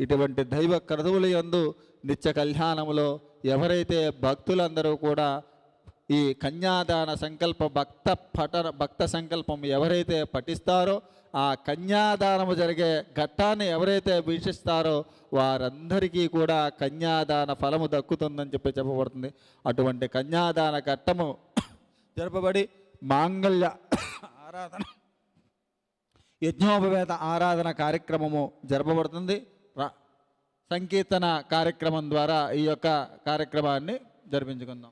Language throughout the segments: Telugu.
ఇటువంటి దైవ క్రతువుల యందు నిత్య కళ్యాణములో ఎవరైతే భక్తులందరూ కూడా ఈ కన్యాదాన సంకల్ప భక్త పఠన భక్త సంకల్పం ఎవరైతే పఠిస్తారో ఆ కన్యాదానము జరిగే ఘట్టాన్ని ఎవరైతే వీక్షిస్తారో వారందరికీ కూడా కన్యాదాన ఫలము దక్కుతుందని చెప్పి చెప్పబడుతుంది. అటువంటి కన్యాదాన ఘట్టము జరపబడి మాంగళ్య ఆరాధన యజ్ఞోపవేత ఆరాధన కార్యక్రమము జరపబడుతుంది. రా- సంకీర్తన కార్యక్రమం ద్వారా ఈ యొక్క కార్యక్రమాన్ని జరిపించుకుందాం.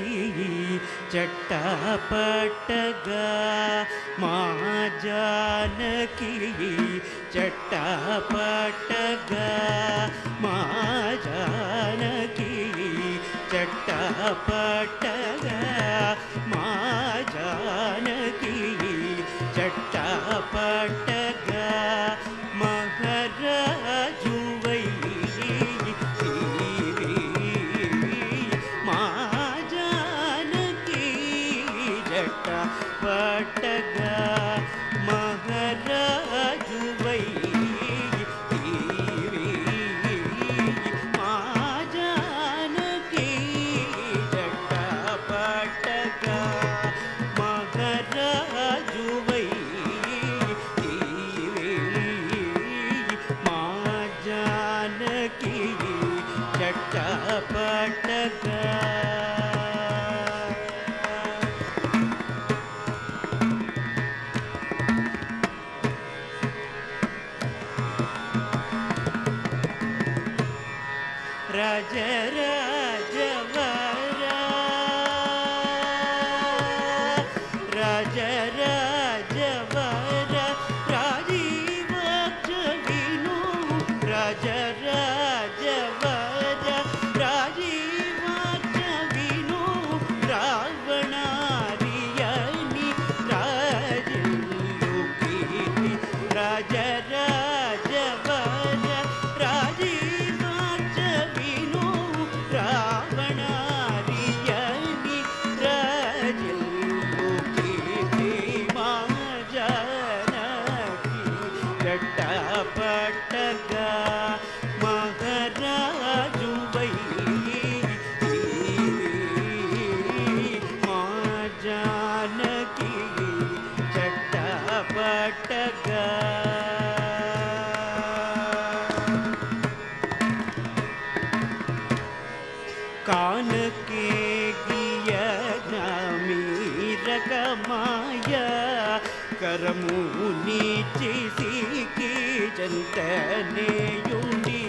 జానకి చట్టపట్టగా మా జానకి రాజ കലയുണ്ടി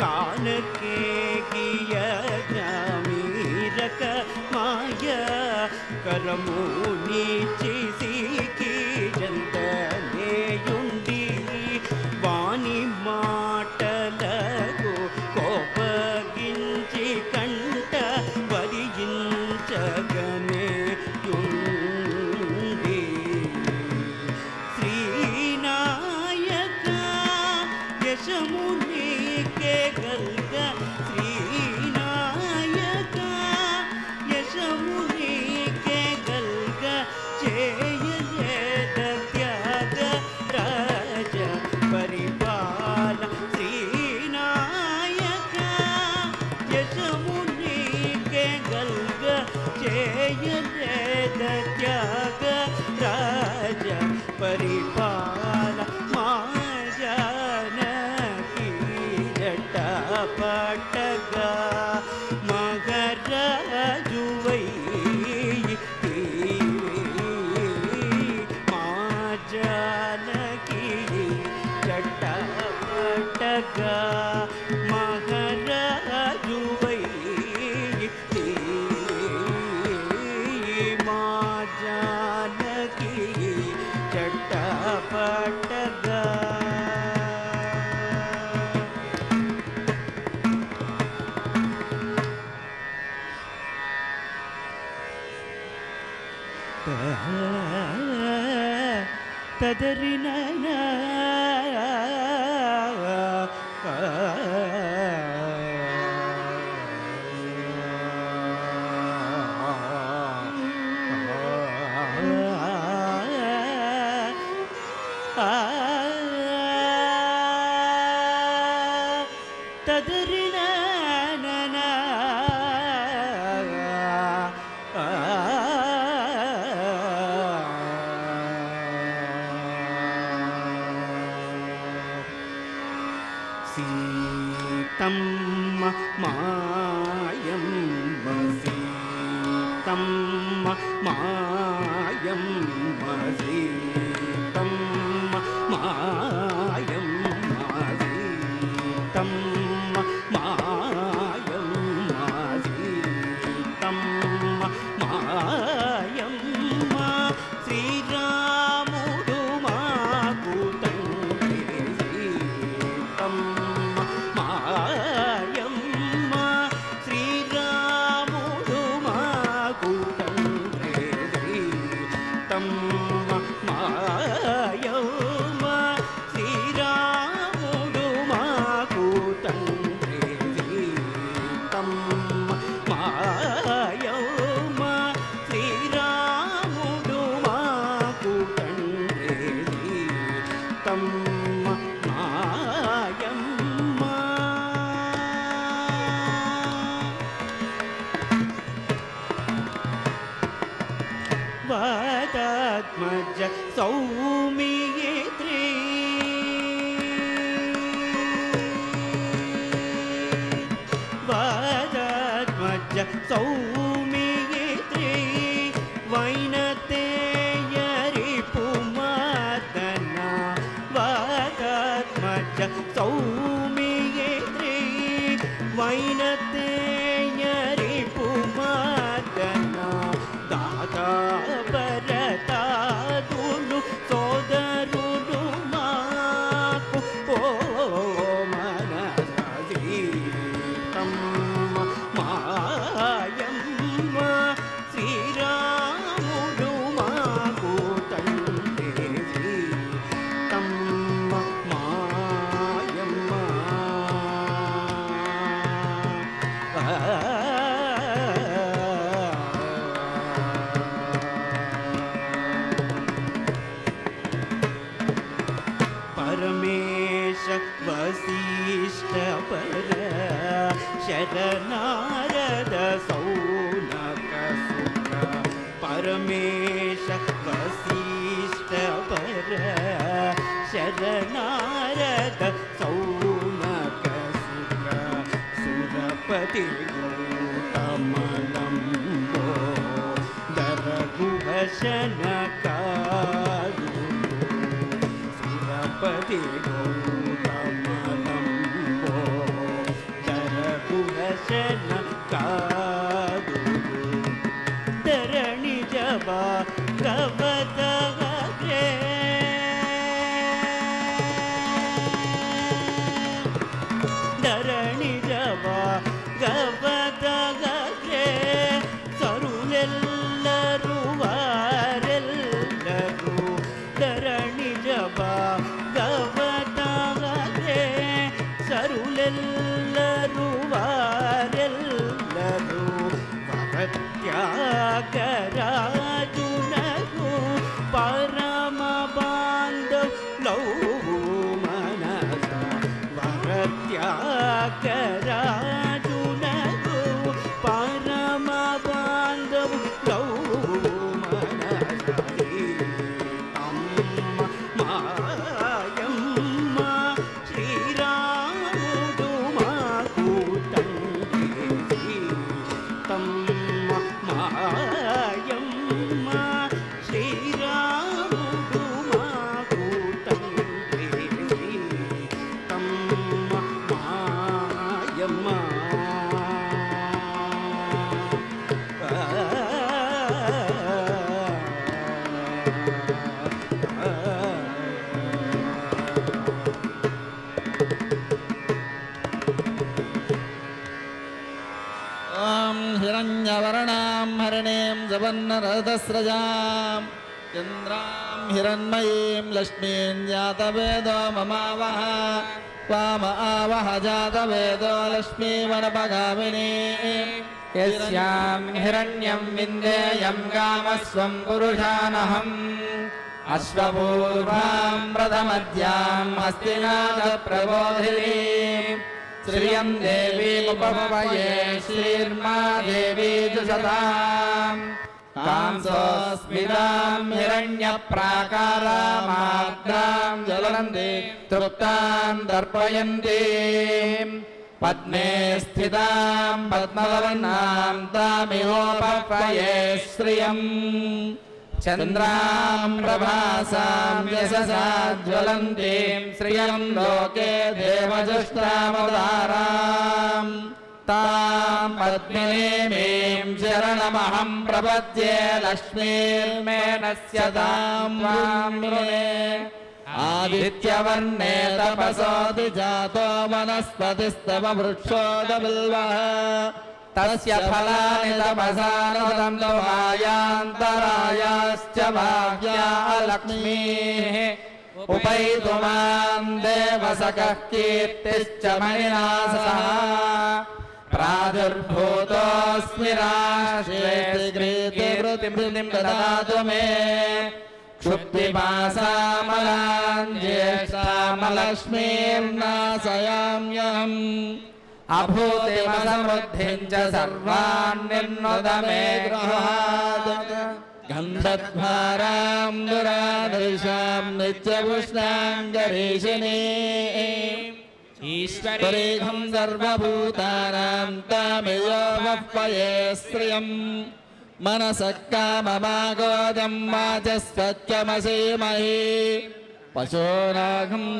കാനക്കേകിയ ജാമീരകമായ കരമൂനീച്ചി సీతం మాయం సీతం మాయం సీతమ్మ Hallelujah. सहस्रजां चन्द्रां हिरण्मयीं लक्ष्मीं जातवेदो ममावः वाम आवह जातवेदो लक्ष्मीमनपगामिनी यस्यां हिरण्यं विन्देयं कामस्वं पुरुषानहम् अश्वपूर्वां व्रतमद्यां हस्तिनाथप्रबोधिनीं श्रियं देवीमुपमये श्रीर्मा देवी च सदाम् कांसोऽस्मितां हिरण्यप्राकारामाद्रां ज्वलन्ति तृप्तां दर्पयन्तीम् पद्मे स्थितां पद्मवर्णां तामिहोपक्वये श्रियम् चन्द्रां प्रभासां यशसा ज्वलन्तीं श्रियं लोके देवजुष्टामदाराम् तामद्मिनीमीं शरणमहं प्रपद्ये लक्ष्मीर्मेणस्य तां वामिने आदित्यवर्णे तपसोऽति जातो वनस्पतिस्तव वृक्षोदबिल्वः तस्य फलानि तपसानदं लोहायान्तरायाश्च भाग्या लक्ष्मीः उपैतुमान् देवसकः कीर्तिश्च मणिना सह प्रादुर्भूतोऽस्मि राष्ट्रेतिवृतिं ददातु मे क्षुप्तिपासामलाञ्जेष्ठामलक्ष्मीर्नाशयाम्यहम् अभूतिमसमृद्धिं च सर्वान्निर्नुद मे गृहात् गन्धध्वारां दुरादृशां नित्यपुष्णाङ्गरीषिणी ईश्वरेघं सर्वभूतानां तामेव वप्पये श्रियं मनसः काममागोदं वाचस्तत्कमसीमहि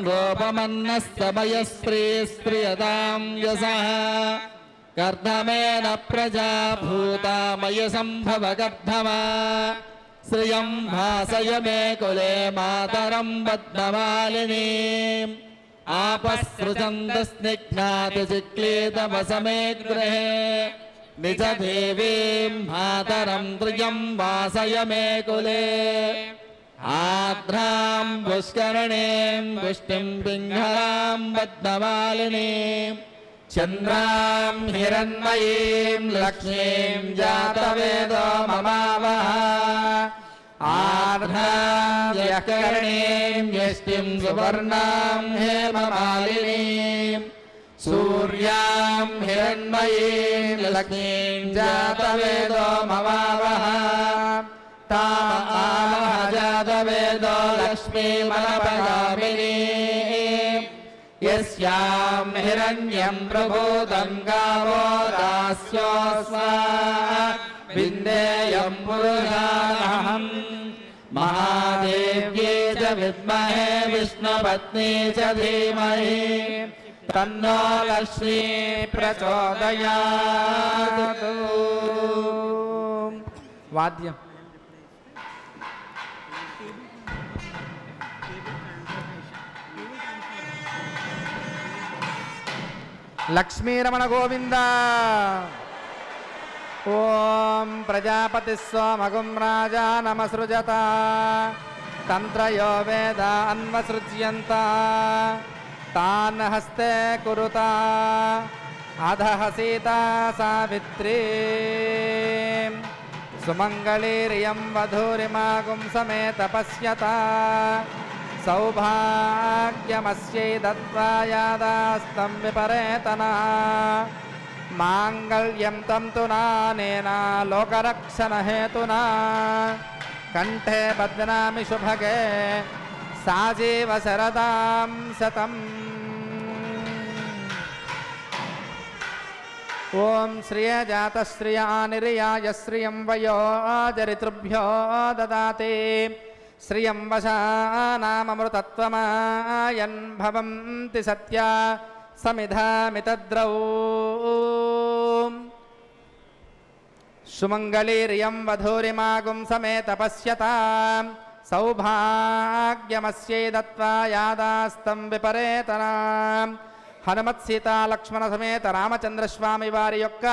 गोपमन्नस्तमयस्त्री स्त्रियतां यशः। गर्धमेन प्रजा भूतामयसम्भवगर्धमा श्रियं भासय मे कुले मातरं बद्धमालिनीम् आपस्सृजन्तस्निग्धातिचिक्लेदमसमे गृहे निज देवीं मातरं त्रियं वासय मे कुले। पुष्टिं पिङ्गलां पद्ममालिनीं चन्द्रां हिरण्मयीं, लक्ष्मीं जातवेदो ममावः। आर्धां यःकरणीं यष्टिं सुवर्णां हेममालिनीं सूर्यां हिरण्मयीं लक्ष्मीं जातवेदो ममावः तामावह जातवेदो लक्ष्मीमनपगामिनीं यस्यां हिरण्यं प्रभूतं गावो दास्योऽस्मा विन्देयं पुरुषानहम् विद्महे विष्णुपत्नी च धीमहि तन्नो लक्ष्मी प्रचोदयात् वाद्यम् లక్ష్మీరమణ గోవింద ఓం ప్రజాపతి స్వమగుం రాజా నమసృజత తంత్రయో వేద అన్వసృజ్యంత తాన్ హస్తే కురుత అధః సీతా సావిత్రీ సుమంగళీరియం వధూరిమాగుం సమేత పశ్యత సౌభాగ్యమస్యై దత్వాయాదాస్తం విపరేతన మాంగళ్యం తం తు నానేన లోకరక్షణహేతునా कंठे बदनामि शुभगे। साजीव सरदां सतम ॐ श्रिय जातश्रिया निरिया श्रिय वयो जरितृभ्यो ददाति। श्रियं वशानामृतत्वमायन् भवन्ति सत्या समिधा तद्रौ। సుమంగళీర్యం వధూరిమాగుం సమే తపస్యత సౌభాగ్యమస్యై దత్వా యాదాస్తం విపరేతనా హనుమత్ లక్ష్మణ సమేత రామచంద్రస్వామి వారి యొక్క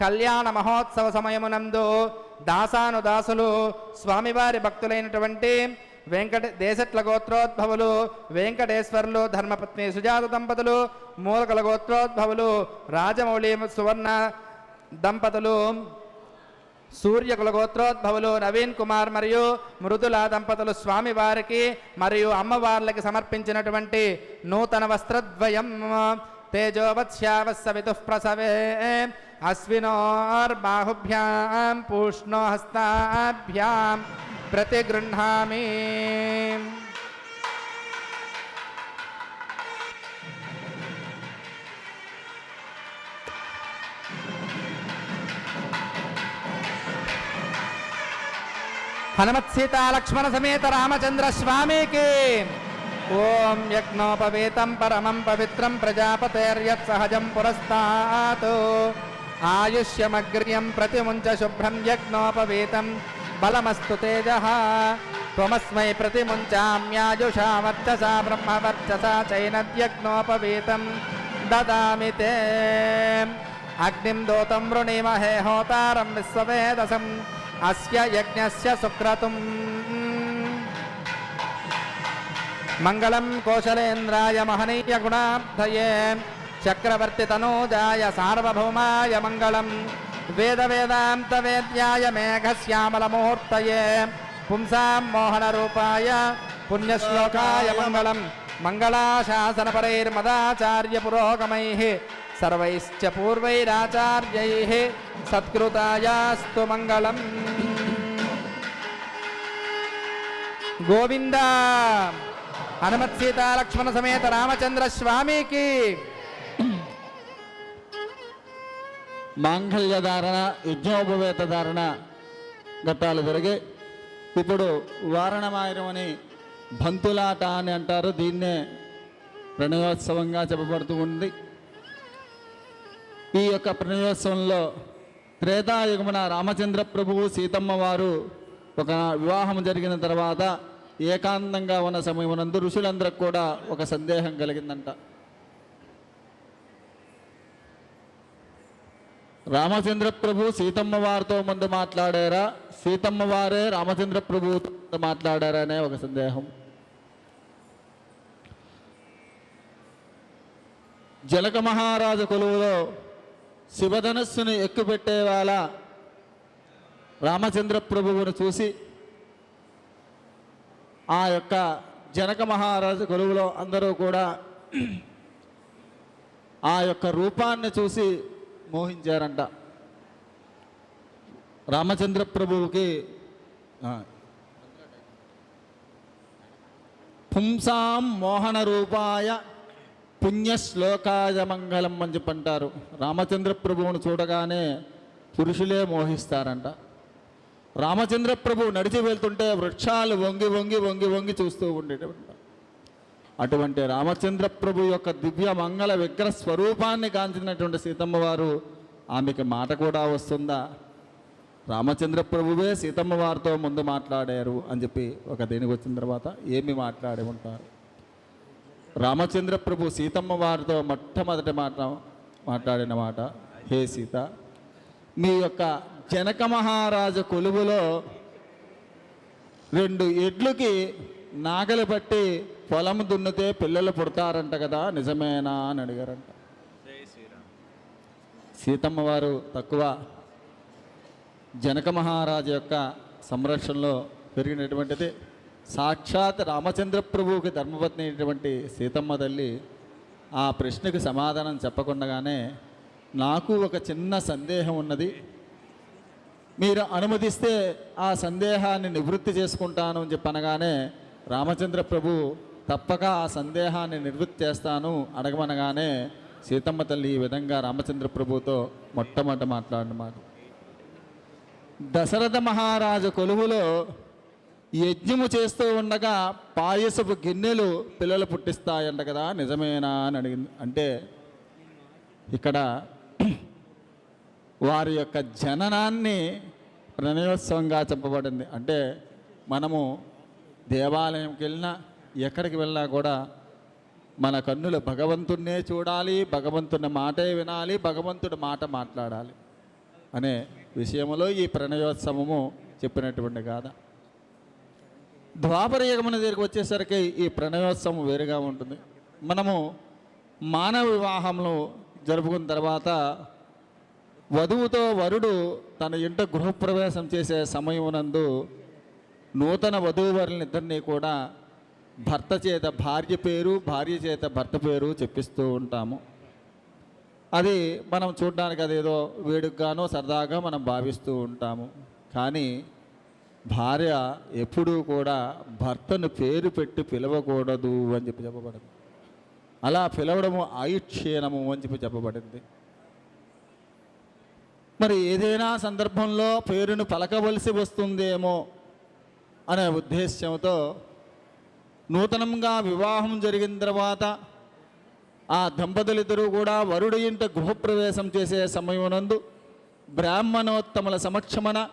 కళ్యాణ మహోత్సవ సమయమునందు దాసానుదాసులు స్వామివారి భక్తులైనటువంటి వెంకట దేశట్ల గోత్రోద్భవులు వెంకటేశ్వర్లు ధర్మపత్ని సుజాత దంపతులు మూలకల గోత్రోద్భవులు రాజమౌళి సువర్ణ దంపతులు సూర్య కులగోత్రోద్భవులు నవీన్ కుమార్ మరియు మృదుల దంపతులు స్వామి వారికి మరియు అమ్మవార్లకి సమర్పించినటువంటి నూతన వస్త్రద్వయం తేజోవత్స్యావస్సవితు ప్రసవే. అశ్వినోర్బాహుభ్యాం పూష్ణో హస్తాభ్యాం ప్రతిగృహామి हनुमत सीता लक्ष्मण समेत रामचंद्र स्वामी के ओम यज्ञोपवेतम परमं पवित्रं प्रजापतेर्यत् सहजं पुरस्तात्। आयुष्यमग्र्यम प्रतिमुञ्च शुभ्रं यज्ञोपवेतं। बलमस्तु तेज। तमस्म प्रति मुंचाम्याजुषा वर्चसा ब्रह्म ब्रह्मवर्चसा चैनद्यज्ञोपवीतं ददा ते। अग्निं दोतम वृणीमहे, होतारं అస్య యజ్ఞస్య సుక్రతుం. మంగళం కోశలేంద్రాయ మహనీయ గుణాబ్ధయే చక్రవర్తి తనూజాయ సార్వభౌమాయ మంగళం. వేద వేదాంత వేద్యాయ మేఘశ్యామలమూర్తయే పుంసాం మోహన రూపాయ పుణ్యశ్లోకాయ మంగళం. మంగళాశాసన పరైర్మదాచార్య పురోగమైః. సర్వైశ్చ పూర్వైరాచార్యై సత్కృతాయాస్తు మంగళం గోవింద హనుమత్ సీతాలక్ష్మణ సమేత రామచంద్ర స్వామికి మాంగళ్య ధారణ యజ్ఞోపవేత ధారణ ఘట్టాలు జరిగాయి ఇప్పుడు వారణమాయనం అని బంతులాట అని అంటారు దీన్నే ప్రణయోత్సవంగా చెప్పబడుతూ ఉంది. ఈ యొక్క ప్రణయోత్సవంలో త్రేతాయుగమున రామచంద్ర ప్రభువు సీతమ్మ వారు ఒక వివాహం జరిగిన తర్వాత ఏకాంతంగా ఉన్న సమయమునందు ఋషులందరికి కూడా ఒక సందేహం కలిగిందంట. రామచంద్ర ప్రభు సీతమ్మ వారితో ముందు మాట్లాడారా? సీతమ్మ వారే రామచంద్ర ప్రభుతో మాట్లాడారా అనే ఒక సందేహం. జలక మహారాజు కొలువులో శివధనస్సును ఎక్కుపెట్టే వాళ్ళ రామచంద్ర ప్రభువును చూసి ఆ యొక్క జనక మహారాజు కొలువులో అందరూ కూడా ఆ యొక్క రూపాన్ని చూసి మోహించారంట. రామచంద్ర ప్రభువుకి పుంసాం మోహన రూపాయ పుణ్యశ్లోకాయ మంగళం అని చెప్పి అంటారు రామచంద్ర ప్రభువును చూడగానే పురుషులే మోహిస్తారంట. రామచంద్ర ప్రభు నడిచి వెళ్తుంటే వృక్షాలు వంగి వంగి వంగి వంగి చూస్తూ ఉండేటంట. అటువంటి రామచంద్ర ప్రభు యొక్క దివ్య మంగళ విగ్రహ స్వరూపాన్ని కాంచినటువంటి సీతమ్మ వారు ఆమెకి మాట కూడా వస్తుందా? రామచంద్ర ప్రభువే సీతమ్మ వారితో ముందు మాట్లాడారు అని చెప్పి ఒక దేనికి వచ్చిన తర్వాత ఏమి మాట్లాడి ఉంటారు? రామచంద్ర ప్రభు సీతమ్మ వారితో మొట్టమొదటి మాట మాట్లాడిన మాట హే సీత మీ యొక్క జనక మహారాజు కొలువులో రెండు ఎడ్లుకి నాగలి పట్టి పొలం దున్నితే పిల్లలు పుడతారంట కదా నిజమేనా? అని అడిగారంట. సీతమ్మ వారు తక్కువ జనక మహారాజు యొక్క సంరక్షణలో పెరిగినటువంటిది సాక్షాత్ రామచంద్ర ప్రభువుకి ధర్మపత్ని అయినటువంటి సీతమ్మ తల్లి ఆ ప్రశ్నకు సమాధానం చెప్పకుండానే నాకు ఒక చిన్న సందేహం ఉన్నది. మీరు అనుమతిస్తే ఆ సందేహాన్ని నివృత్తి చేసుకుంటాను అని చెప్పనగానే రామచంద్ర ప్రభు తప్పక ఆ సందేహాన్ని నివృత్తి చేస్తాను అడగమనగానే సీతమ్మ తల్లి ఈ విధంగా రామచంద్ర ప్రభుతో మొట్టమొదట మాట్లాడిన మాట. దశరథ మహారాజు కొలువులో యజ్ఞము చేస్తూ ఉండగా పాయసపు గిన్నెలు పిల్లలు పుట్టిస్తాయంట కదా నిజమేనా అని అడిగింది. అంటే ఇక్కడ వారి యొక్క జననాన్ని ప్రణయోత్సవంగా చెప్పబడింది. అంటే మనము దేవాలయంకి వెళ్ళినా ఎక్కడికి వెళ్ళినా కూడా మన కన్నులు భగవంతుడినే చూడాలి భగవంతుని మాటే వినాలి భగవంతుడి మాట మాట్లాడాలి అనే విషయంలో ఈ ప్రణయోత్సవము చెప్పినటువంటి కాదా ద్వాపర యుగమున దగ్గరికి వచ్చేసరికి ఈ ప్రణయోత్సవం వేరుగా ఉంటుంది. మనము మానవ వివాహంలో జరుపుకున్న తర్వాత వధువుతో వరుడు తన ఇంట గృహప్రవేశం చేసే సమయమునందు నూతన వధూవరులనిద్దరినీ కూడా భర్త చేత భార్య పేరు భార్య చేత భర్త పేరు చెప్పిస్తూ ఉంటాము. అది మనం చూడడానికి అదేదో వేడుకగానో సరదాగా మనం భావిస్తూ ఉంటాము. కానీ భార్య ఎప్పుడూ కూడా భర్తను పేరు పెట్టి పిలవకూడదు అని చెప్పి చెప్పబడింది. అలా పిలవడము ఆయుక్షీణము అని చెప్పి చెప్పబడింది. మరి ఏదైనా సందర్భంలో పేరును పలకవలసి వస్తుందేమో అనే ఉద్దేశ్యంతో నూతనంగా వివాహం జరిగిన తర్వాత ఆ దంపతులిద్దరూ కూడా వరుడు ఇంట గృహప్రవేశం చేసే సమయమునందు బ్రాహ్మణోత్తముల సమక్షమన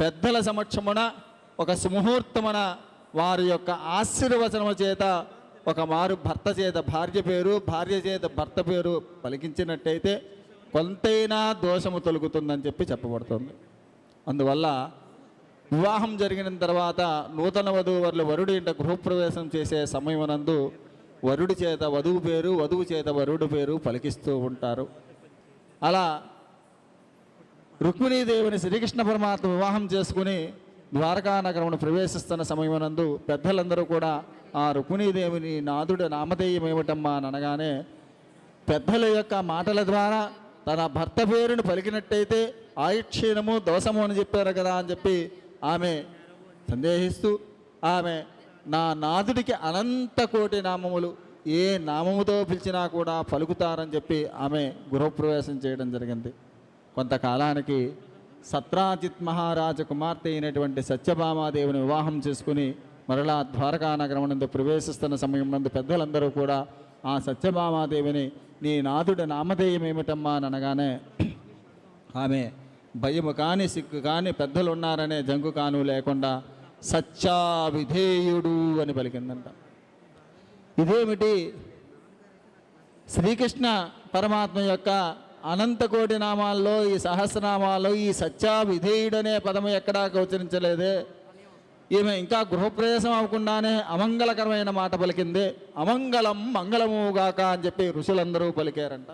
పెద్దల సమక్షమున ఒక సుముహూర్తమున వారి యొక్క ఆశీర్వచనము చేత ఒక మారు భర్త చేత భార్య పేరు భార్య చేత భర్త పేరు పలికించినట్టయితే కొంతైనా దోషము తొలుగుతుందని చెప్పి చెప్పబడుతుంది. అందువల్ల వివాహం జరిగిన తర్వాత నూతన వధూవరులు వరుడి ఇంట గృహప్రవేశం చేసే సమయమునందు వరుడి చేత వధువు పేరు వధువు చేత వరుడు పేరు పలికిస్తూ ఉంటారు. అలా రుక్మిణీదేవిని శ్రీకృష్ణ పరమాత్మ వివాహం చేసుకుని ద్వారకా నగరమును ప్రవేశిస్తున్న సమయమునందు పెద్దలందరూ కూడా ఆ రుక్మిణీదేవిని నాదుడు నామధేయం ఏమిటమ్మా అని అనగానే పెద్దల యొక్క మాటల ద్వారా తన భర్త పేరును పలికినట్టయితే ఆయుక్షీణము దోషము అని చెప్పారు కదా అని చెప్పి ఆమె సందేహిస్తూ ఆమె నా నాదుడికి అనంత కోటి నామములు ఏ నామముతో పిలిచినా కూడా పలుకుతారని చెప్పి ఆమె గృహప్రవేశం చేయడం జరిగింది. కొంతకాలానికి సత్రాజిత్ మహారాజ కుమార్తె అయినటువంటి సత్యభామాదేవిని వివాహం చేసుకుని మరలా ద్వారకా నగరం నందు ప్రవేశిస్తున్న సమయం నందు పెద్దలందరూ కూడా ఆ సత్యభామాదేవిని నీ నాథుడి నామధేయం ఏమిటమ్మా అని అనగానే ఆమె భయము కానీ సిగ్గు కానీ పెద్దలు ఉన్నారనే జంకు కాను లేకుండా సత్యా విధేయుడు అని పలికిందంట. ఇదేమిటి? శ్రీకృష్ణ పరమాత్మ యొక్క అనంతకోటి నామాల్లో ఈ సహస్రనామాల్లో ఈ సత్యా విధేయుడనే పదము ఎక్కడా గోచరించలేదే ఈమె ఇంకా గృహప్రవేశం అవ్వకుండానే అమంగళకరమైన మాట పలికింది. అమంగళం మంగళముగాక అని చెప్పి ఋషులందరూ పలికారంట.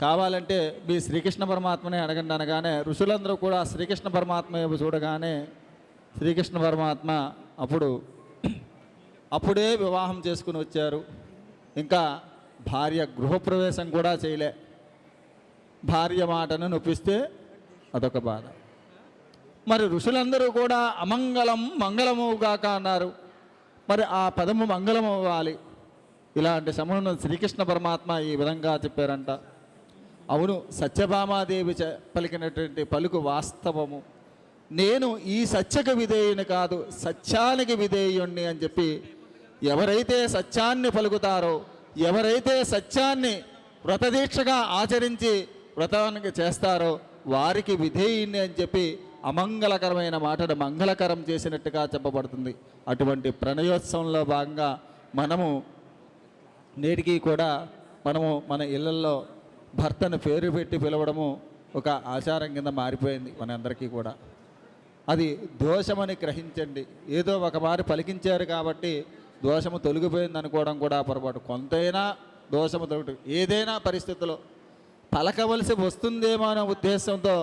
కావాలంటే మీ శ్రీకృష్ణ పరమాత్మనే అడగండి అనగానే ఋషులందరూ కూడా శ్రీకృష్ణ పరమాత్మ వైపు చూడగానే శ్రీకృష్ణ పరమాత్మ అప్పుడు అప్పుడే వివాహం చేసుకుని వచ్చారు. ఇంకా భార్య గృహప్రవేశం కూడా చేయలే. భార్య మాటను నొప్పిస్తే అదొక బాధ. మరి ఋషులందరూ కూడా అమంగళం మంగళముగాక అన్నారు. మరి ఆ పదము మంగళం అవ్వాలి ఇలాంటి సమయంలో శ్రీకృష్ణ పరమాత్మ ఈ విధంగా చెప్పారంట. అవును సత్యభామాదేవి చ- పలికినటువంటి పలుకు వాస్తవము. నేను ఈ సత్యకు విధేయుని కాదు సత్యానికి విధేయుణ్ణి అని చెప్పి ఎవరైతే సత్యాన్ని పలుకుతారో ఎవరైతే సత్యాన్ని వ్రతదీక్షగా ఆచరించి వ్రతానికి చేస్తారో వారికి విధేయుని అని చెప్పి అమంగళకరమైన మాటను మంగళకరం చేసినట్టుగా చెప్పబడుతుంది. అటువంటి ప్రణయోత్సవంలో భాగంగా మనము నేటికి కూడా మనము మన ఇళ్ళల్లో భర్తను పేరు పెట్టి పిలవడము ఒక ఆచారం కింద మారిపోయింది మనందరికీ కూడా. అది దోషమని గ్రహించండి. ఏదో ఒక మారి పలికించారు కాబట్టి దోషము తొలగిపోయింది అనుకోవడం కూడా పొరపాటు. కొంతైనా దోషము తొలగటం ఏదైనా పరిస్థితిలో పలకవలసి వస్తుందేమో అనే ఉద్దేశంతో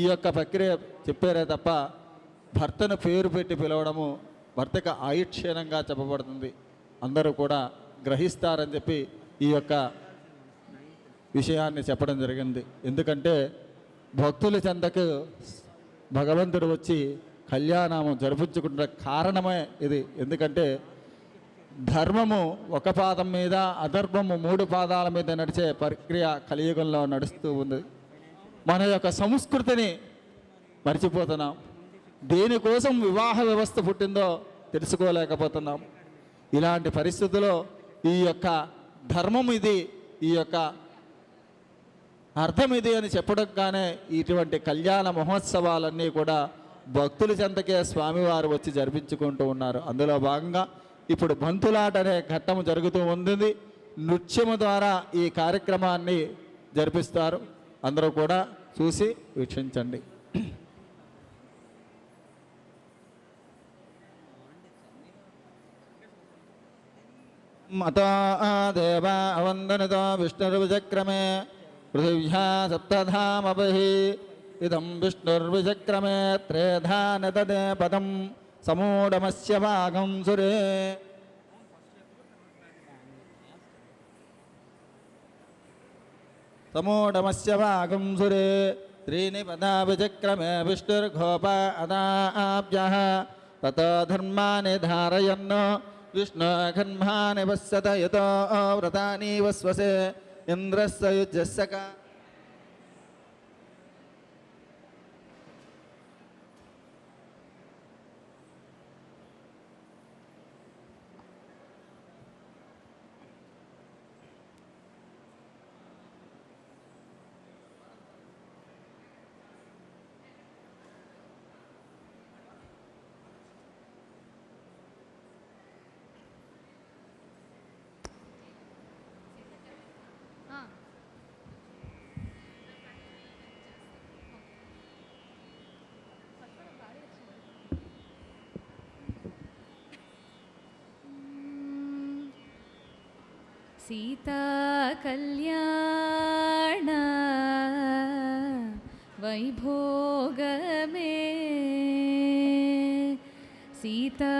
ఈ యొక్క ప్రక్రియ చెప్పారే తప్ప భర్తను పేరు పెట్టి పిలవడము భర్తకు ఆయుక్షీణంగా చెప్పబడుతుంది. అందరూ కూడా గ్రహిస్తారని చెప్పి ఈ యొక్క విషయాన్ని చెప్పడం జరిగింది. ఎందుకంటే భక్తుల చెందకు భగవంతుడు వచ్చి కళ్యాణము జరిపించుకుంటున్న కారణమే ఇది. ఎందుకంటే ధర్మము ఒక పాదం మీద అధర్మము మూడు పాదాల మీద నడిచే ప్రక్రియ కలియుగంలో నడుస్తూ ఉంది. మన యొక్క సంస్కృతిని మర్చిపోతున్నాం. దేనికోసం వివాహ వ్యవస్థ పుట్టిందో తెలుసుకోలేకపోతున్నాం. ఇలాంటి పరిస్థితుల్లో ఈ యొక్క ధర్మం ఇది ఈ యొక్క అర్థం ఇది అని చెప్పడంగానే ఇటువంటి కళ్యాణ మహోత్సవాలన్నీ కూడా భక్తుల చెంతకే స్వామివారు వచ్చి జరిపించుకుంటూ ఉన్నారు. అందులో భాగంగా ఇప్పుడు బంతులాట అనే ఘట్టం జరుగుతూ ఉంది నృత్యము ద్వారా ఈ కార్యక్రమాన్ని జరిపిస్తారు. అందరూ కూడా చూసి వీక్షించండి. మతా దేవా వందనతో విష్ణుర్విచక్రమే పృథివ్యా సప్తధామపహి ఇదం విష్ణుర్విచక్రమే త్రేధా నతదే పదం. समूढमस्य भागं सुरे। समूढमस्य भागं सुरे। त्रीणि पदाभिचक्रमे विष्णुर्घोप अदाभ्यः ततो धर्माणि धारयन् विष्णुघन्मानि वस्यत यतो व्रतानि वस्वसे। इन्द्रस्य का కా సీతా కళ్యాణ వైభోగమే సీతా